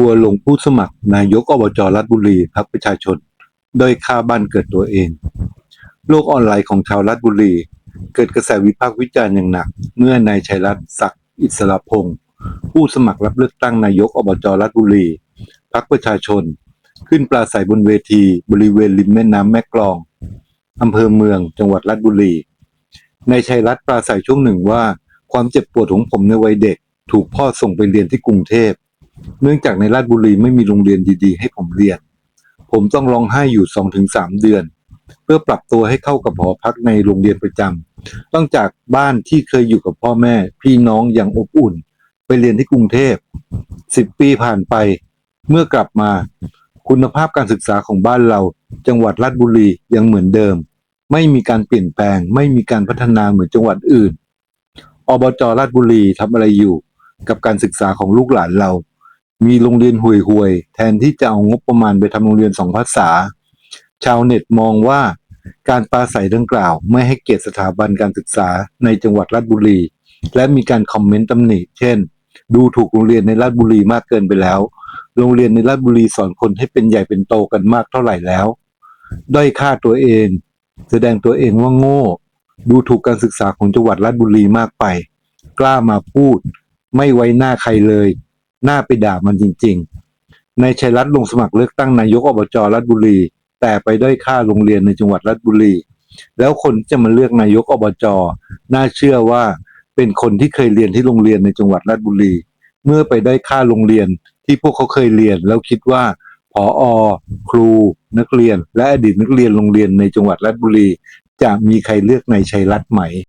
ทัวร์ลงผู้สมัคร นายกอบจราชบุรีพักประชาชน โดยค่าบ้านเกิดตัวเอง โลกออนไลน์ของชาวราชบุรี เกิดกระแสวิพากษ์วิจารณ์อย่างหนัก เมื่อนายชัยรัตน์ศักดิ์อิสระพงศ์ผู้สมัครรับเลือกตั้งนายกอบจราชบุรีพักประชาชน ขึ้นปราศัยบนเวที บริเวณริมแม่น้ำแม่กลองอำเภอเมืองจังหวัดราชบุรีนายชัยรัตน์ปราศัยช่วงหนึ่งว่า ความเจ็บปวดของผมในวัยเด็ก ถูกพ่อส่งไปเรียนที่กรุงเทพ เนื่องจากในราชบุรีไม่มีโรงเรียนดีๆ ให้ผมเรียน ผมต้องร้องไห้อยู่สองถึงสามเดือน เพื่อปรับตัวให้เข้ากับหอพักในโรงเรียนประจำต้องจากบ้านที่เคยอยู่กับพ่อแม่ พี่น้องอย่างอบอุ่น ไปเรียนที่กรุงเทพสิบปีผ่านไป เมื่อกลับมา คุณภาพการศึกษาของบ้านเรา จังหวัดราชบุรียังเหมือนเดิม ไม่มีการเปลี่ยนแปลง ไม่มีการพัฒนาเหมือนจังหวัดอื่นอบจราชบุรีทำอะไรอยู่กับการศึกษาของลูกหลานเรา มีโรงเรียนห่วยๆ แทนที่จะเอางบประมาณไปทำโรงเรียนสองภาษา ชาวเน็ตมองว่าการปราศัยดังกล่าว ไม่ให้เกียรติสถาบันการศึกษาในจังหวัดราชบุรี และมีการคอมเมนต์ตำหนิ เช่น ดูถูกโรงเรียนในราชบุรีมากเกินไปแล้ว โรงเรียนในราชบุรีสอนคนให้เป็นใหญ่เป็นโตกันมากเท่าไหร่แล้ว ด้อยค่าตัวเอง แสดงตัวเองว่าโง่ ดูถูกการศึกษาของจังหวัดราชบุรีมากไป กล้ามาพูด ไม่ไว้หน้าใครเลย หน้าไปด่ามันจริงๆ ในชัยรัตน์ลงสมัครเลือกตั้งนายกอบจราชบุรี แต่ไปด้อยค่าโรงเรียนในจังหวัดราชบุรี แล้วคนที่จะมาเลือกนายกอบจน่าเชื่อว่าเป็นคนที่เคยเรียนที่โรงเรียนในจังหวัดราชบุรี เมื่อไปได้ค่าโรงเรียนที่พวกเขาเคยเรียน แล้วคิดว่าผอครู นักเรียน และอดีตนักเรียนโรงเรียนในจังหวัดราชบุรี จะมีใครเลือกในชัยรัตน์ไหม